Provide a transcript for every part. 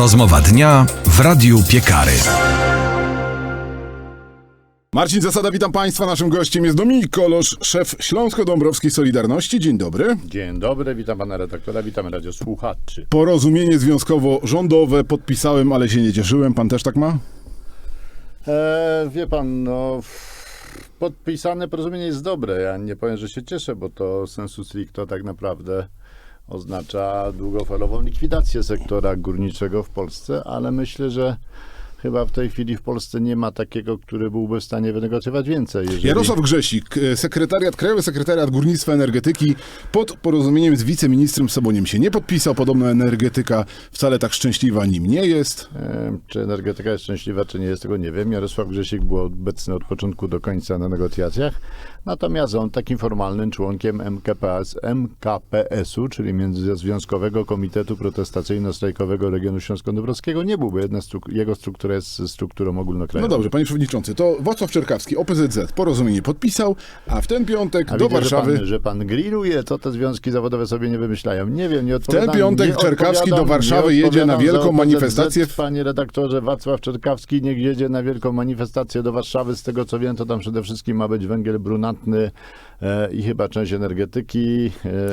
Rozmowa dnia w Radiu Piekary. Marcin Zasada, witam Państwa. Naszym gościem jest Dominik Kolosz, szef Śląsko-Dąbrowskiej Solidarności. Dzień dobry. Dzień dobry, witam pana redaktora, witam radiosłuchaczy. Porozumienie związkowo-rządowe podpisałem, ale się nie cieszyłem. Pan też tak ma? E, wie pan, no podpisane porozumienie jest dobre. Ja nie powiem, że się cieszę, bo to sensu stricto tak naprawdę oznacza długofalową likwidację sektora górniczego w Polsce, ale myślę, że chyba w tej chwili w Polsce nie ma takiego, który byłby w stanie wynegocjować więcej. Jeżeli... Jarosław Grzesik, e, sekretariat, Krajowy Sekretariat Górnictwa Energetyki pod porozumieniem z wiceministrem Soboniem się nie podpisał. Podobno energetyka wcale tak szczęśliwa nim nie jest. E, Czy energetyka jest szczęśliwa, czy nie jest, tego nie wiem. Jarosław Grzesik był obecny od początku do końca na negocjacjach, natomiast on takim formalnym członkiem MKPS, MKPS-u, czyli Międzyzwiązkowego Komitetu Protestacyjno-Strajkowego Regionu Śląsko-Dąbrowskiego nie byłby. Jedna stru- jego struktura jest strukturą No ogólnokrajową. dobrze, panie przewodniczący, to Wacław Czerkawski, OPZZ, porozumienie podpisał, a w ten piątek A do widzę, Warszawy... Że pan, że pan grilluje, te związki zawodowe sobie nie wymyślają. Nie wiem, nie W odpowiadam. ten piątek Czerkawski do Warszawy jedzie na wielką manifestację. Panie redaktorze, Wacław Czerkawski niech jedzie na wielką manifestację do Warszawy. Z tego co wiem, to tam przede wszystkim ma być węgiel brunatny e, i chyba część energetyki.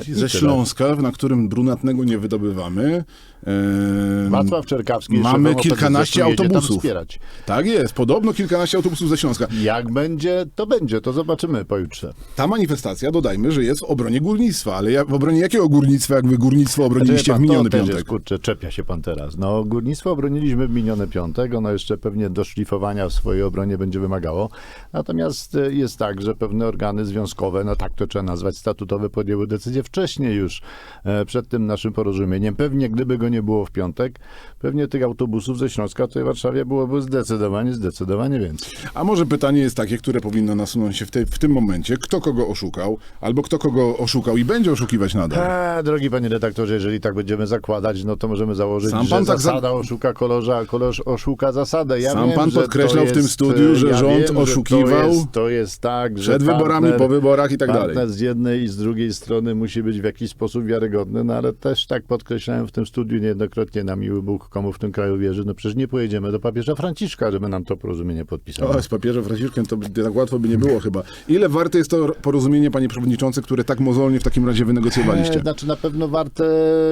E, ze. Śląska, na którym brunatnego nie wydobywamy. Ehm, Wacław Czerkawski. Mamy kilkanaście tam autobusów. Wspierać. Tak jest, podobno kilkanaście autobusów ze Śląska. Jak będzie, to będzie, to zobaczymy pojutrze. Ta manifestacja, dodajmy, że jest w obronie górnictwa, ale ja, w obronie jakiego górnictwa, jak wy górnictwo obroniliście w pan, miniony to też piątek? Jest, kurczę, czepia się pan teraz. No, górnictwo obroniliśmy w miniony piątek, ono jeszcze pewnie do szlifowania w swojej obronie będzie wymagało. Natomiast e, jest tak, że pewne organy związkowe, no tak to trzeba nazwać, statutowe, podjęły decyzję wcześniej już, e, przed tym naszym porozumieniem. Pewnie gdyby go nie było w piątek, pewnie tych autobusów ze Śląska tutaj w Warszawie byłoby zdecydowanie, zdecydowanie więcej. A może pytanie jest takie, które powinno nasunąć się w, tej, w tym momencie, kto kogo oszukał, albo kto kogo oszukał i będzie oszukiwać nadal. A, drogi panie redaktorze, jeżeli tak będziemy zakładać, no to możemy założyć, Sam że pan tak za- zasada oszuka kolorza, a kolorz oszuka zasadę. Ja Sam wiem, pan że podkreślał to w tym jest, studiu, e, że ja rząd wiem, że oszukiwał To jest, to jest tak, że Przed wyborami, partner, po wyborach i tak dalej. z jednej i z drugiej strony musi być w jakiś sposób wiarygodny, no ale też tak podkreślałem w tym studiu niejednokrotnie na miły Bóg, komu w tym kraju wierzy, no przecież nie pojedziemy do papieża Franciszka, żeby nam to porozumienie podpisał. O, z papieżem Franciszkiem to by, tak łatwo by nie było chyba. Ile warte jest to porozumienie, panie przewodniczący, które tak mozolnie w takim razie wynegocjowaliście? E, Znaczy na pewno warte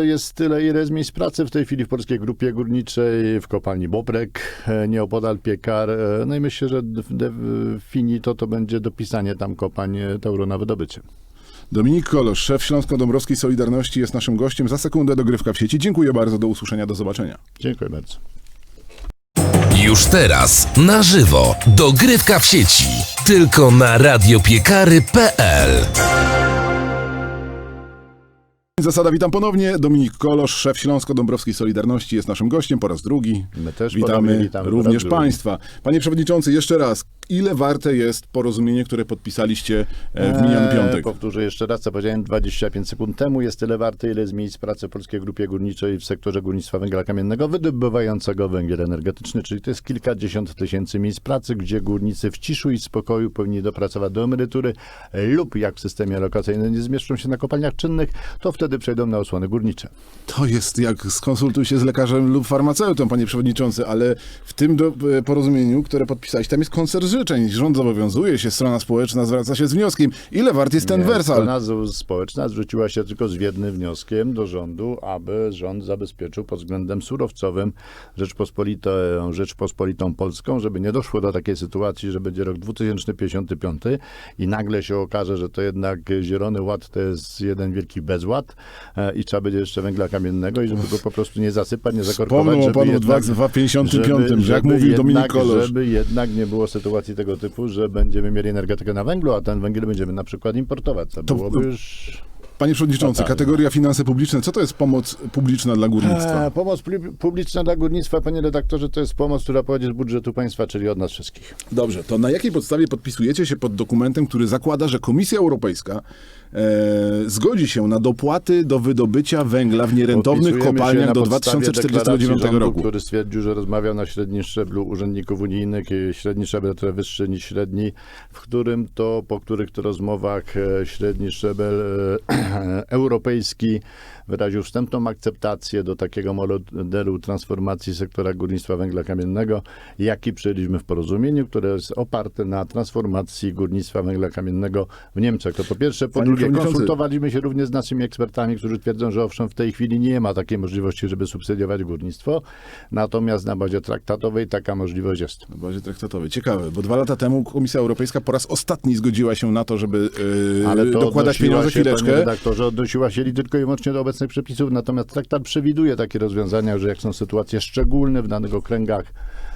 jest tyle, ile jest miejsc pracy w tej chwili w Polskiej Grupie Górniczej, w kopalni Bobrek, e, nieopodal Piekar. e, No i myślę, że finito to będzie dopisanie tam kopań Tauro na wydobycie. Dominik Kolosz, szef Śląsko-Dąbrowskiej Solidarności jest naszym gościem. Za sekundę dogrywka w sieci. Dziękuję bardzo, do usłyszenia, do zobaczenia. Dziękuję bardzo. Już teraz na żywo dogrywka w sieci. Tylko na radiopiekary.pl Zasada, witam ponownie. Dominik Kolosz, szef Śląsko-Dąbrowskiej Solidarności jest naszym gościem po raz drugi. My też Witamy, ponownie witamy po również drugi. Państwa. Panie Przewodniczący, jeszcze raz, ile warte jest porozumienie, które podpisaliście e, w miniony Eee, piątek? Powtórzę jeszcze raz, co powiedziałem 25 sekund temu. Jest tyle warte, ile z miejsc pracy Polskiej Grupie Górniczej w sektorze górnictwa węgla kamiennego wydobywającego węgiel energetyczny, czyli to jest kilkadziesiąt tysięcy miejsc pracy, gdzie górnicy w ciszu i spokoju powinni dopracować do emerytury lub jak w systemie lokacyjnym nie zmieszczą się na kopalniach czynnych, to wtedy przejdą na osłony górnicze. To jest jak skonsultuj się z lekarzem lub farmaceutą, panie przewodniczący, ale w tym do, e, porozumieniu, które podpisaliście, tam jest koncert życzeń. Rząd zobowiązuje się, strona społeczna zwraca się z wnioskiem. Ile wart jest ten Nie, wersal? Strona społeczna zwróciła się tylko z jednym wnioskiem do rządu, aby rząd zabezpieczył pod względem surowcowym Rzeczpospolitą, Rzeczpospolitą Polską, żeby nie doszło do takiej sytuacji, że będzie rok 2055 i nagle się okaże, że to jednak Zielony Ład to jest jeden wielki bezład e, i trzeba będzie jeszcze węgla kamiennego i żeby go po prostu nie zasypać, nie zakorkować, Wspomnął o panu w 2055, że jak mówił Dominik Kolosz. Żeby jednak nie było sytuacji tego typu, że będziemy mieli energetykę na węglu, a ten węgiel będziemy na przykład importować. To, To- byłoby już... Panie przewodniczący, Fatalne. kategoria finanse publiczne, co to jest pomoc publiczna dla górnictwa? E, pomoc publiczna dla górnictwa, panie redaktorze, to jest pomoc, która pochodzi z budżetu państwa, czyli od nas wszystkich. Dobrze, to na jakiej podstawie podpisujecie się pod dokumentem, który zakłada, że Komisja Europejska e, zgodzi się na dopłaty do wydobycia węgla w nierentownych kopalniach do podstawie 2049 deklaracji rządu, roku? który stwierdził, że rozmawiał na średnim szczeblu urzędników unijnych średni szczebel trochę wyższy niż średni, w którym to, po których to rozmowach e, średni szczebel e, europejski wyraził wstępną akceptację do takiego modelu transformacji sektora górnictwa węgla kamiennego, jaki przyjęliśmy w porozumieniu, które jest oparte na transformacji górnictwa węgla kamiennego w Niemczech. To po pierwsze. Po Panie drugie, konsultowaliśmy się również z naszymi ekspertami, którzy twierdzą, że owszem, w tej chwili nie ma takiej możliwości, żeby subsydiować górnictwo, natomiast na bazie traktatowej taka możliwość jest. Na bazie traktatowej. Ciekawe, bo dwa lata temu Komisja Europejska po raz ostatni zgodziła się na to, żeby yy, Ale to dokładać pieniądze chwileczkę. Redaktorze, odnosiła się tylko i wyłącznie do obecnych przepisów, natomiast traktat przewiduje takie rozwiązania, że jak są sytuacje szczególne w danych okręgach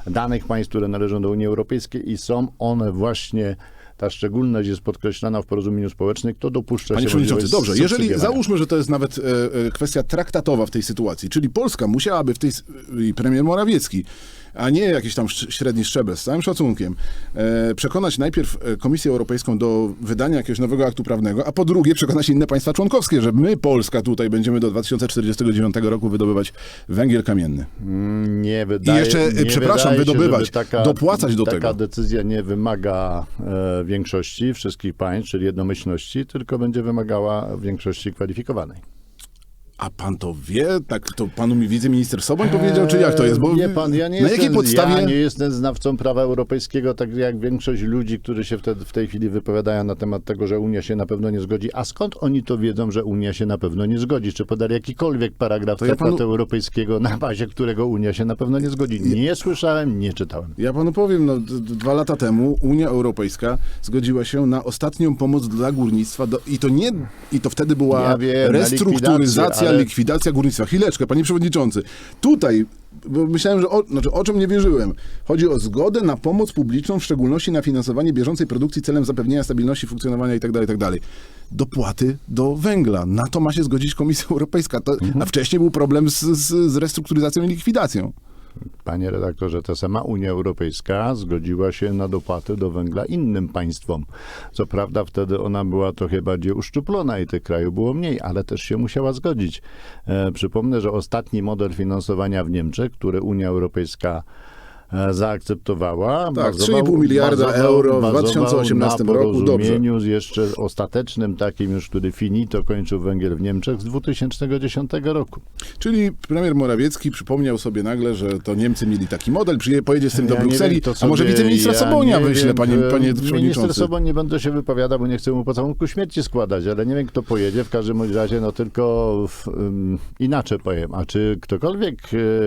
danych państw, które należą do Unii Europejskiej i są one właśnie, ta szczególność jest podkreślana w porozumieniu społecznym, to dopuszcza Panie się Przewodniczący, możliwość dobrze, jeżeli załóżmy, że to jest nawet e, e, kwestia traktatowa w tej sytuacji, czyli Polska musiałaby w tej, i premier Morawiecki, a nie jakiś tam średni szczebel, z całym szacunkiem, e, przekonać najpierw e, Komisję Europejską do wydania jakiegoś nowego aktu prawnego, a po drugie przekonać inne państwa członkowskie, że my, Polska, tutaj będziemy do 2049 roku wydobywać węgiel kamienny. Mm, Nie wydaje, jeszcze, nie przepraszam, wydaje się, wydobywać, taka, dopłacać do taka tego. decyzja nie wymaga e, większości wszystkich państw, czyli jednomyślności, tylko będzie wymagała większości kwalifikowanej. A pan to wie? Tak to panu mi wiceminister Soboń powiedział, czy jak to jest? Bo Wie pan, ja nie, na jestem, jakiej podstawie... ja nie jestem znawcą prawa europejskiego, tak jak większość ludzi, którzy się wtedy, w tej chwili wypowiadają na temat tego, że Unia się na pewno nie zgodzi. A skąd oni to wiedzą, że Unia się na pewno nie zgodzi? Czy podali jakikolwiek paragraf To ja traktatu panu- europejskiego, na bazie którego Unia się na pewno nie zgodzi? Nie słyszałem, nie czytałem. Ja panu powiem, no, dwa lata temu Unia Europejska zgodziła się na ostatnią pomoc dla górnictwa do, i to nie, i to wtedy była Ja wiem, restrukturyzacja, ale- likwidacja górnictwa. Chwileczkę, panie przewodniczący. Tutaj, bo myślałem, że o, znaczy, o czym nie wierzyłem. Chodzi o zgodę na pomoc publiczną, w szczególności na finansowanie bieżącej produkcji celem zapewnienia stabilności funkcjonowania itd., itd. Dopłaty do węgla. Na to ma się zgodzić Komisja Europejska. To, Mhm. A wcześniej był problem z, z, z restrukturyzacją i likwidacją. Panie redaktorze, ta sama Unia Europejska zgodziła się na dopłaty do węgla innym państwom. Co prawda wtedy ona była trochę bardziej uszczuplona i tych krajów było mniej, ale też się musiała zgodzić. E, przypomnę, że ostatni model finansowania w Niemczech, który Unia Europejska zaakceptowała. Tak, bazował- 3,5 miliarda euro w bazował 2018 na roku. Dobrze. z jeszcze ostatecznym takim już, który finito kończył węgiel w Niemczech z 2010 roku. Czyli premier Morawiecki przypomniał sobie nagle, że to Niemcy mieli taki model, przyje, pojedzie z tym do Ja Brukseli, wiem, to a może sobie- wiceministra ja Sobonia wyśle, wiem, panie, e, panie Minister. Soboń nie będę się wypowiadał, bo nie chcę mu pocałunku śmierci składać, ale nie wiem, kto pojedzie. W każdym razie, no tylko w, um, inaczej powiem. A czy ktokolwiek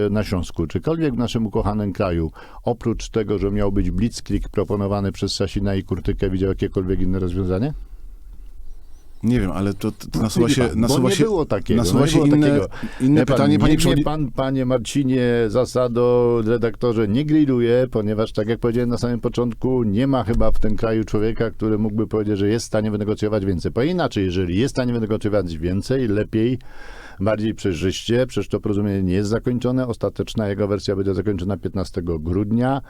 e, na Śląsku, czykolwiek w naszym ukochanym kraju, oprócz tego, że miał być blitzkrieg proponowany przez Sasina i Kurtykę, widział jakiekolwiek inne rozwiązanie? Nie wiem, ale to, to nasuwa się, pan, nasuwa nie się, było takiego. nasuwa się inne, takiego. inne Wie pan, pytanie, panie przewodniczący. pan, panie Marcinie, zasado, redaktorze, nie grilluje, ponieważ tak jak powiedziałem na samym początku, nie ma chyba w tym kraju człowieka, który mógłby powiedzieć, że jest w stanie wynegocjować więcej. Bo inaczej, jeżeli jest w stanie wynegocjować więcej, lepiej, bardziej przejrzyście, przecież to porozumienie nie jest zakończone. Ostateczna jego wersja będzie zakończona 15 grudnia.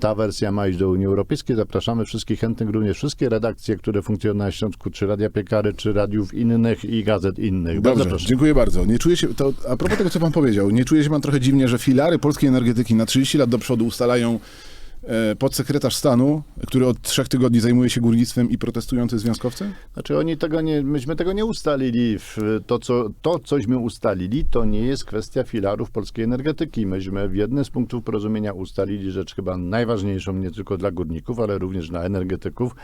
Ta wersja ma iść do Unii Europejskiej. Zapraszamy wszystkich chętnych, również wszystkie redakcje, które funkcjonują na Śląsku, czy Radia Piekary, czy radiów innych i gazet innych. Bardzo Dobrze, proszę. dziękuję bardzo. Nie czuję się, to a propos tego, co pan powiedział, nie czuje się pan trochę dziwnie, że filary polskiej energetyki na 30 lat do przodu ustalają podsekretarz stanu, który od trzech tygodni zajmuje się górnictwem i protestujący związkowcy? Znaczy oni tego nie, myśmy tego nie ustalili. To, co, to, cośmy ustalili, to nie jest kwestia filarów polskiej energetyki. Myśmy w jednym z punktów porozumienia ustalili rzecz chyba najważniejszą nie tylko dla górników, ale również dla energetyków,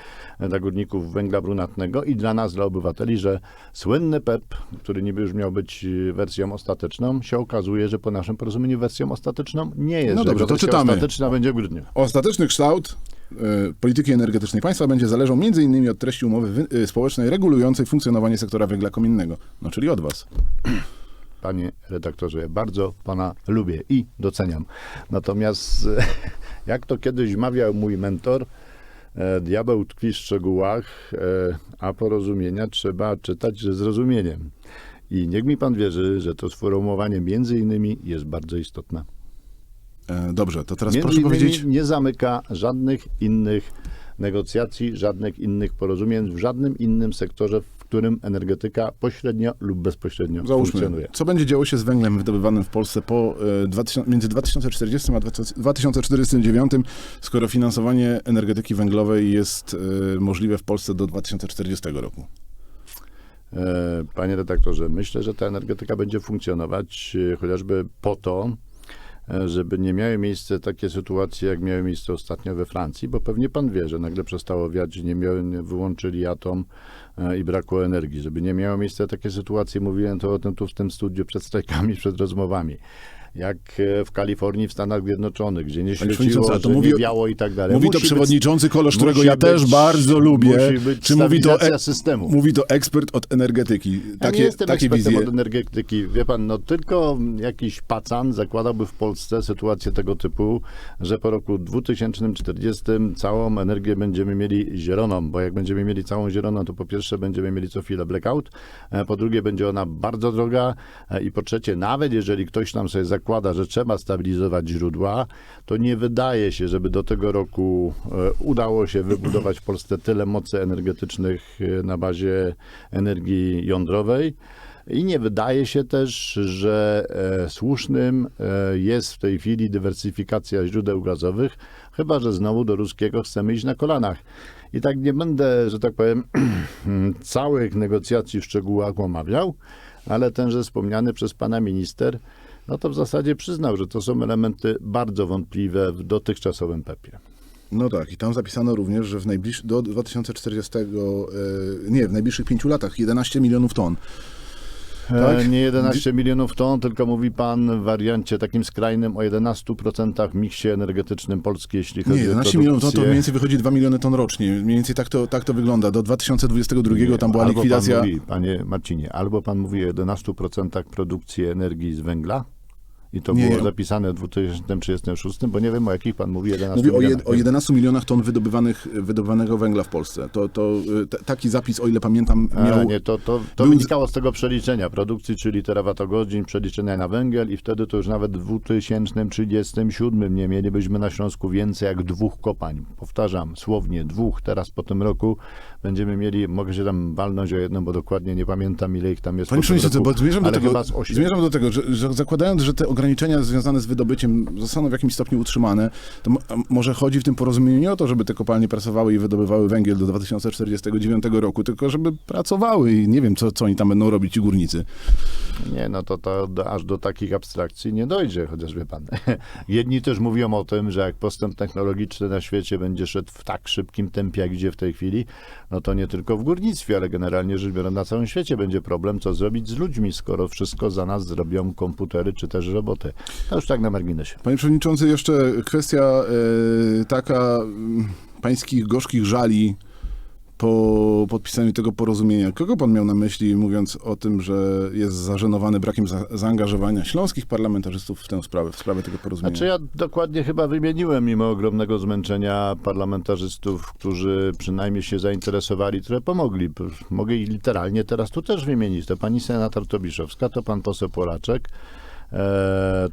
dla górników węgla brunatnego i dla nas, dla obywateli, że słynny PEP, który niby już miał być y, wersją ostateczną, się okazuje, że po naszym porozumieniu wersją ostateczną nie jest. No dobrze, to czytamy. ostateczna będzie w grudniu. Ostateczny kształt e, polityki energetycznej państwa będzie zależał m.in. od treści umowy wy, e, społecznej regulującej funkcjonowanie sektora węgla kominnego. No, czyli od was. Panie redaktorze, bardzo pana lubię i doceniam. Natomiast, e, jak to kiedyś mawiał mój mentor, diabeł tkwi w szczegółach, a porozumienia trzeba czytać ze zrozumieniem. I niech mi pan wierzy, że to sformułowanie między innymi jest bardzo istotne. E, dobrze, to teraz Między proszę powiedzieć... nie zamyka żadnych innych negocjacji, żadnych innych porozumień w żadnym innym sektorze, w którym energetyka pośrednio lub bezpośrednio Załóżmy, funkcjonuje. co będzie działo się z węglem wydobywanym w Polsce po e, 2000, między 2040 a 2049, skoro finansowanie energetyki węglowej jest e, możliwe w Polsce do 2040 roku? E, Panie redaktorze, myślę, że ta energetyka będzie funkcjonować e, chociażby po to, e, żeby nie miały miejsce takie sytuacje, jak miały miejsce ostatnio we Francji, bo pewnie pan wie, że nagle przestało wiać, nie, miały, nie wyłączyli atom e, i brakło energii. Żeby nie miało miejsca takie sytuacje, mówiłem to o tym tu w tym studiu przed strajkami, przed rozmowami. Jak e, w Kalifornii, w Stanach Zjednoczonych, gdzie nie świeciło, to mówi- nie biało i tak dalej. Mówi to Musi być- przewodniczący Kolosz, którego ja też być- bardzo lubię. musi być Czy mówi to, stabilizacja systemu. mówi to ekspert od energetyki. Ja nie Takie, jestem takie ekspertem wizje. od energetyki. Wie pan, no tylko jakiś pacan zakładałby w Polsce sytuację tego typu, że po roku 2040 całą energię będziemy mieli zieloną, bo jak będziemy mieli całą zieloną, to po pierwsze będziemy mieli co chwilę blackout, e, po drugie będzie ona bardzo droga e, i po trzecie, nawet jeżeli ktoś nam sobie zakłada, że trzeba stabilizować źródła, to nie wydaje się, żeby do tego roku e, udało się wybudować w Polsce tyle mocy energetycznych e, na bazie energii jądrowej. I nie wydaje się też, że e, słusznym jest w tej chwili dywersyfikacja źródeł gazowych, chyba że znowu do ruskiego chcemy iść na kolanach. I tak nie będę, że tak powiem, całych negocjacji w szczegółach omawiał, ale tenże wspomniany przez pana minister, no to w zasadzie przyznał, że to są elementy bardzo wątpliwe w dotychczasowym PEP-ie. No tak, i tam zapisano również, że w najbliż, do 2040, e, nie, w najbliższych pięciu latach 11 milionów ton. Tak? E, Nie 11 milionów ton, tylko mówi pan w wariancie takim skrajnym o 11% w miksie energetycznym Polski, jeśli chodzi Nie, o 11 milionów ton to mniej więcej wychodzi 2 miliony ton rocznie. Mniej więcej tak to, tak to wygląda. Do 2022 tam była albo likwidacja. Pan mówi, panie Marcinie, albo pan mówi o 11% produkcji energii z węgla i to Nie, było nie. zapisane w 2036, bo nie wiem o jakich pan mówi 11 Mówię o, jed, o 11 milionach ton wydobywanych, wydobywanego węgla w Polsce. To, to y, t- taki zapis, o ile pamiętam, A, miał... nie, to, to, to był- wynikało z tego przeliczenia produkcji, czyli terawatogodzin, przeliczenia na węgiel i wtedy to już nawet w 2037 nie mielibyśmy na Śląsku więcej jak dwóch kopań. Powtarzam, słownie dwóch. Teraz po tym roku będziemy mieli, mogę się tam walnąć o jedno, bo dokładnie nie pamiętam ile ich tam jest. Panie po tym Przewodniczący, roku, bo zmierzam do, tego, zmierzam do tego, że, że zakładając, że te ograniczenia związane z wydobyciem zostaną w jakimś stopniu utrzymane, to może chodzi w tym porozumieniu nie o to, żeby te kopalnie pracowały i wydobywały węgiel do 2049 roku, tylko żeby pracowały i nie wiem, co, co oni tam będą robić, ci górnicy. Nie, no to, to aż do takich abstrakcji nie dojdzie, chociaż wie pan. Jedni też mówią o tym, że jak postęp technologiczny na świecie będzie szedł w tak szybkim tempie, jak idzie w tej chwili, no to nie tylko w górnictwie, ale generalnie rzecz biorąc na całym świecie będzie problem, co zrobić z ludźmi, skoro wszystko za nas zrobią komputery czy też roboty. To już tak na marginesie. Panie Przewodniczący, jeszcze kwestia e, taka mm, pańskich gorzkich żali po podpisaniu tego porozumienia. Kogo pan miał na myśli, mówiąc o tym, że jest zażenowany brakiem za, zaangażowania śląskich parlamentarzystów w tę sprawę, w sprawę tego porozumienia? Znaczy ja dokładnie chyba wymieniłem, mimo ogromnego zmęczenia parlamentarzystów, którzy przynajmniej się zainteresowali, które pomogli. Mogę ich literalnie teraz tu też wymienić. To pani senator Tobiszowska, to pan poseł Polaczek,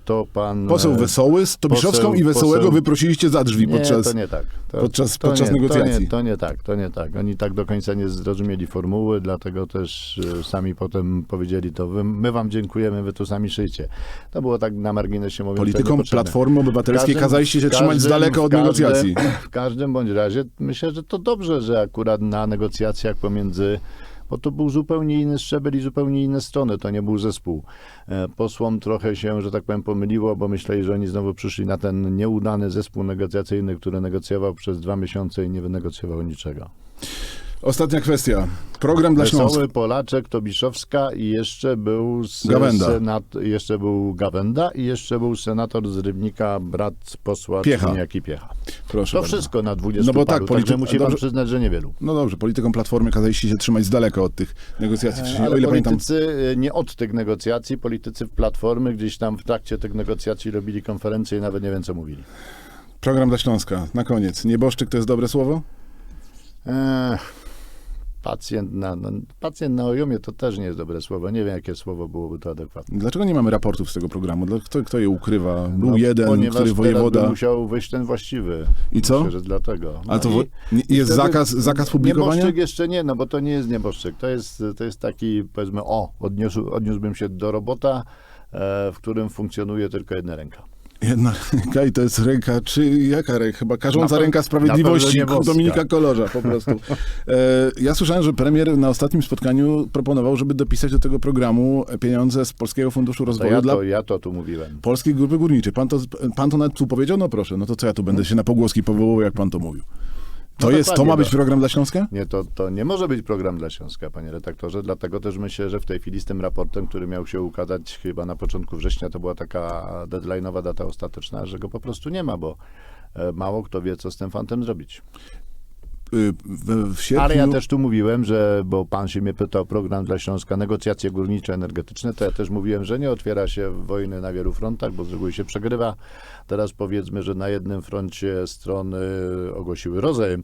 to pan... Poseł e, Wesoły z Tobiszowską poseł- i Wesołego poseł- wyprosiliście za drzwi Nie, podczas... to nie tak. To, podczas- to podczas nie, negocjacji. To nie, to nie tak, to nie tak. Oni tak do końca nie zrozumieli formuły, dlatego też e, sami potem powiedzieli to. Wy, my wam dziękujemy, wy tu sami szyjcie. To było tak na marginesie mówiąc. Politykom. Platformy Obywatelskiej każdym- kazaliście się w trzymać z każdym- daleka od każdym- negocjacji. W każdym bądź razie myślę, że to dobrze, że akurat na negocjacjach pomiędzy bo to był zupełnie inny szczebel i zupełnie inne strony, to nie był zespół. E, Posłom trochę się, że tak powiem, pomyliło, bo myśleli, że oni znowu przyszli na ten nieudany zespół negocjacyjny, który negocjował przez dwa miesiące i nie wynegocjował niczego. Ostatnia kwestia. Program dla Śląska. Wesoły, Polaczek, Tobiszowska i jeszcze był Gawenda. senat, jeszcze był Gawenda i jeszcze był senator z Rybnika, brat posła Piecha. Trzyniaki Piecha. Proszę To bardzo. wszystko na 20 No bo tak, paru, także musi pan dobrze- przyznać, że niewielu. No dobrze, politykom Platformy kazaliście się trzymać z daleka od tych negocjacji wcześniej. O Ale ile pamiętam, politycy e, nie od tych negocjacji, politycy w Platformy gdzieś tam w trakcie tych negocjacji robili konferencje i nawet nie wiem, co mówili. program dla Śląska. Na koniec. Nieboszczyk to jest dobre słowo? Eee, pacjent na, no, pacjent na ojomie to też nie jest dobre słowo. Nie wiem, jakie słowo byłoby to adekwatne. Dlaczego nie mamy raportów z tego programu? Kto, kto je ukrywa? Był No, jeden, który wojewoda... musiał wyjść ten właściwy. I co? Myślę, że dlatego. Ale to i- wo- nie- jest zakaz, zakaz publikowania? Nieboszczyk jeszcze nie, no bo to nie jest nieboszczyk. To jest, to jest taki, powiedzmy, o, odniósł, odniósłbym się do robota, e, w którym funkcjonuje tylko jedna ręka. Jedna ręka i to jest ręka, czy jaka ręka? Chyba karząca Na ręka sprawiedliwości. Dominika Kolorza po prostu. E, ja słyszałem, że premier na ostatnim spotkaniu proponował, żeby dopisać do tego programu pieniądze z Polskiego Funduszu To Rozwoju ja, dla to, ja to tu mówiłem. Polskiej Grupy Górniczej. Pan to, pan to nawet tu powiedział? No proszę, no to co ja tu będę się na pogłoski powoływał, jak pan to mówił? To, No jest, to ma być no. program dla Śląska? Nie, to, to nie może być program dla Śląska, panie redaktorze, dlatego też myślę, że w tej chwili z tym raportem, który miał się ukazać chyba na początku września, to była taka deadline'owa data ostateczna, że go po prostu nie ma, bo e, mało kto wie, co z tym fantem zrobić. Y, W, w sierpniu... Ale ja też tu mówiłem, że, bo pan się mnie pytał program dla Śląska, negocjacje górnicze, energetyczne, to ja też mówiłem, że nie otwiera się wojny na wielu frontach, bo z reguły się przegrywa. Teraz powiedzmy, że na jednym froncie strony ogłosiły rozejm,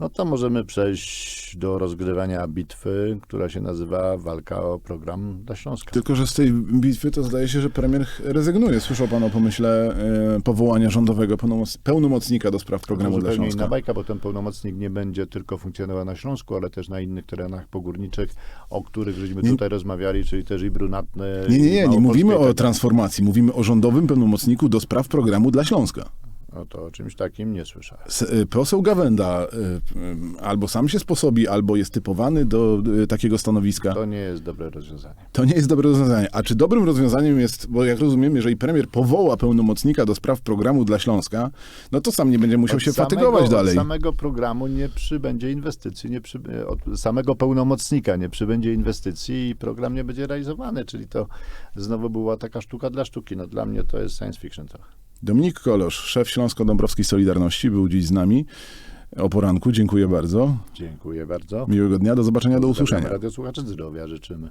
no to możemy przejść do rozgrywania bitwy, która się nazywa walka o program dla Śląska. Tylko, że z tej bitwy to zdaje się, że premier rezygnuje. Słyszał pan o pomyśle e, powołania rządowego pełnomoc- pełnomocnika do spraw programu to dla Śląska. inna bajka, bo ten pełnomocnik nie będzie tylko funkcjonował na Śląsku, ale też na innych terenach pogórniczych, o których żeśmy Nie- tutaj rozmawiali, czyli też i brunatne. Nie, nie, nie, nie mówimy o transformacji, mówimy o rządowym pełnomocniku do spraw programu dla Śląska. No to o czymś takim nie słyszałem. Y, Poseł Gawenda y, y, albo sam się sposobi, albo jest typowany do takiego stanowiska. To nie jest dobre rozwiązanie. To nie jest dobre rozwiązanie. A czy dobrym rozwiązaniem jest, bo jak rozumiem, jeżeli premier powoła pełnomocnika do spraw programu dla Śląska, no to sam nie będzie musiał Od się samego- fatygować dalej. Od samego programu nie przybędzie inwestycji, nie przy, od samego pełnomocnika nie przybędzie inwestycji i program nie będzie realizowany, czyli to znowu była taka sztuka dla sztuki. No dla mnie to jest science fiction trochę. Dominik Kolosz, szef Śląsko-Dąbrowskiej Solidarności, był dziś z nami o poranku. Dziękuję bardzo. Dziękuję bardzo. Miłego dnia, do zobaczenia, do usłyszenia. Radio Słuchaczy Zdrowia życzymy.